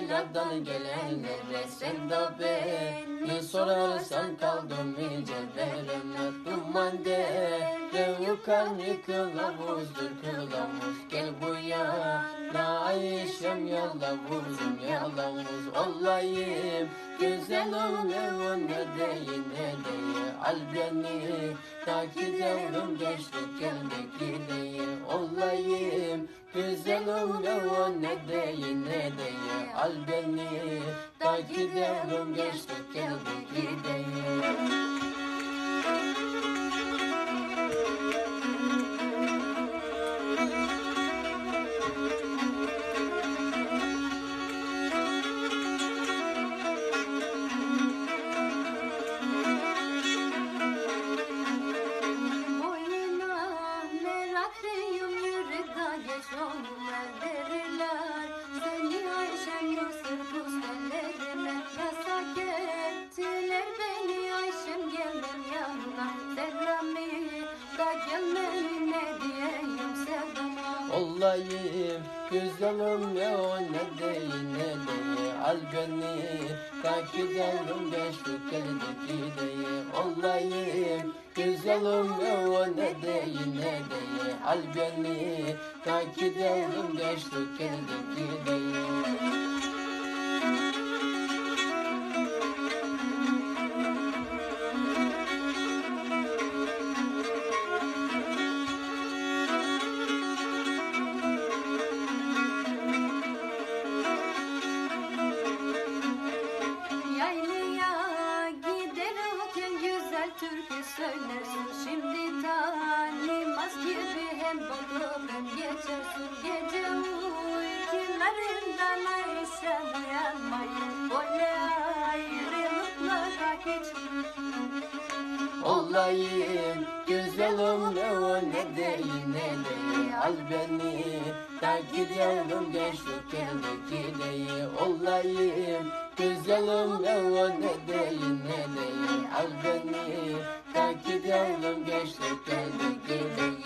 dünyadan gelenlere Sen de beni sorarsan kaldım iyice vereme Duman dere yukarı kılavuzdur kılavuz Gel bu yana Ayşem yalavuzum yalavuz Olayım güzelim evine değil ne değil. Al beni ta ki devrim geçti geldi gideyim Olayım güzelim evine değil ne değil Al beni ta ki devrim geçti geldi gideyim da gelmem ne Olayım güzelim ne o ne değil ne değil Al beni takip edelim geçtik geldi gideyim. Olayım güzelim ne o ne değil ne değil Al beni takip edelim geçtik geldi gideyim Şimdi tanımaz gibi hem bakıp hem geçersin Gece uykularından Ayşem uyanmayın Böyle ayrılıklara hiç. Olayım güzelim ne o ne değil ne değil. Al beni takip edelim geçtik geldi gideyim Olayım güzelim ne o ne değil ne değil. Al beni takip edelim geçtik geldi gideyim